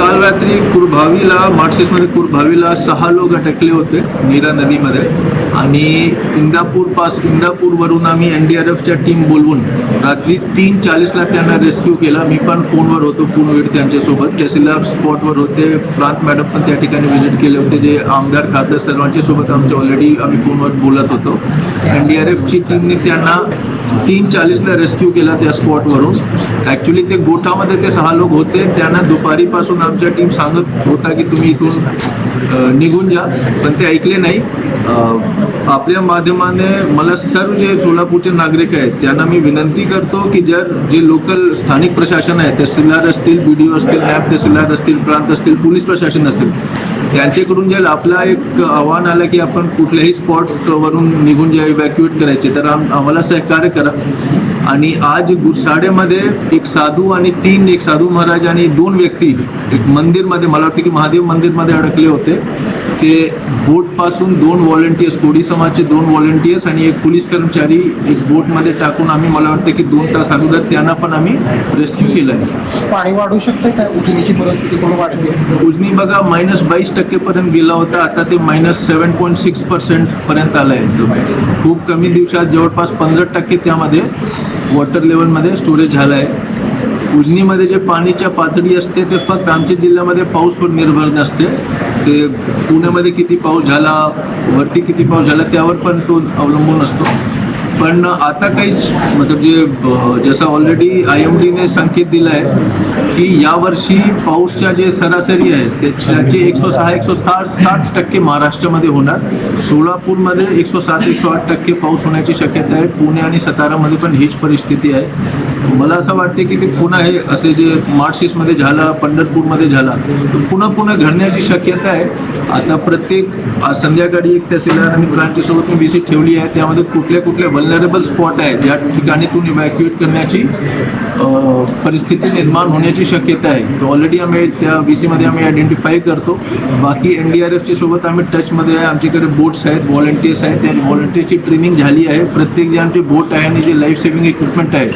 काल रात्री कुरभावीला मार्क्सिसमध्ये कुरभावीला सहा लोक अटकले होते नीरा नदीमध्ये. आणि इंदापूर पास इंदापूरवरून आम्ही एन डी आर एफच्या टीम बोलवून रात्री तीन चाळीसला त्यांना रेस्क्यू केला. मी पण फोनवर होतो पूर्णवेळ त्यांच्यासोबत. तहसीलदार स्पॉटवर होते. प्रांत मॅडम पण त्या ठिकाणी व्हिजिट केले होते जे आमदार खासदार सर्वांच्या सोबत आमच्या ऑलरेडी आम्ही फोनवर बोलत होतो. एन डी आर एफची टीमने त्यांना तीन चाळीसला रेस्क्यू केला त्या स्पॉटवरून ॲक्च्युली ते गोठामध्ये ते सहा लोक होते. त्यांना दुपारीपासून आमच्या टीम सांगत होता की तुम्ही इथून निघून जा. पण ते ऐकले नाही. आपल्या माध्यमाने मला सर्व जे सोलापूरचे नागरिक आहेत त्यांना मी विनंती करतो की जर जे लोकल स्थानिक प्रशासन आहे तहसीलदार असतील बी डी ओ असतील नॅब तहसीलदार असतील प्रांत असतील पोलीस प्रशासन असतील त्यांच्याकडून जर आपला एक आव्हान आलं की आपण कुठल्याही स्पॉटवरून निघून जे इव्हॅक्युएट करायचे तर आम्हाला सहकार्य करा. आणि आज गुरसाडेमध्ये एक साधू आणि तीन एक साधू महाराज आणि दोन व्यक्ती एक मंदिरमध्ये मला वाटतं की महादेव मंदिरमध्ये अडकले होते. ते बोटपासून दोन व्हॉलेंटियर्स कोडी समाजचे दोन व्हॉलेंटियर्स आणि एक पोलीस कर्मचारी एक बोटमध्ये टाकून आम्ही मला वाटतं की दोन तास अगोदर त्यांना पण आम्ही रेस्क्यू केलं आहे पाणी वाढू शकते काय उजनीची परिस्थिती पण वाढते उजनी बघा मायनस बावीस टक्केपर्यंत गेला होता आता ते minus seven point six percent पर्यंत आलं आहे. खूप कमी दिवसात जवळपास पंधरा टक्के त्यामध्ये वॉटर लेवलमध्ये स्टोरेज झालं आहे. उजनीमध्ये जे पाणीच्या पातळी असते ते फक्त आमच्या जिल्ह्यामध्ये पाऊसवर निर्भर नसते. ते पुण्यामध्ये किती पाऊस झाला वरती किती पाऊस झाला त्यावर पण तो अवलंबून असतो. पण आता काहीच मतलब जे जसं ऑलरेडी आय एम डीने संकेत दिला आहे की यावर्षी पाऊसच्या जे सरासरी आहे त्याचे एकशे सहा एकशे सात सात टक्के महाराष्ट्रामध्ये होणार. सोलापूरमध्ये एकशे सात एकशे आठ टक्के पाऊस होण्याची शक्यता आहे. पुणे आणि सातारामध्ये पण हीच परिस्थिती आहे. मला असं वाटते की ते पुन्हा हे असे जे मार्क्सिसमध्ये झाला पंढरपूरमध्ये झाला तर पुन्हा पुन्हा घडण्याची शक्यता आहे. आता प्रत्येक संध्याकाळी एक तहसीलदार आणि ब्रांचच्या सोबत मी व्हिजिट ठेवली आहे. त्यामध्ये कुठल्या कुठल्या व्हलरेबल स्पॉट आहे. ज्या ठिकाणीतून इव्हॅक्युएट करण्याची परिस्थिती निर्माण होण्याची शक्यता आहे. तर ऑलरेडी आम्ही त्या बी सीमध्ये आम्ही आयडेंटिफाय करतो. बाकी एन डी आर एफच्या सोबत आम्ही टचमध्ये आहे. आमच्याकडे बोट्स आहेत व्हॉलंटियर्स आहेत. त्या व्हॉलंटियरची ट्रेनिंग झाली आहे. प्रत्येक जे आमचे बोट आहे आणि जे लाईफ सेव्हिंग इक्विपमेंट आहे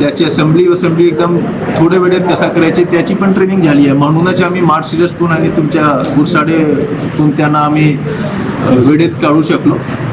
त्याची असेंब्ली असेंब्ली एकदम थोड्या वेळेत कसा करायची त्याची पण ट्रेनिंग झाली आहे. म्हणूनच आम्ही मार्च सिरसतून आणि तुमच्या गुरसाडेतून त्यांना आम्ही वेळेत काढू शकलो.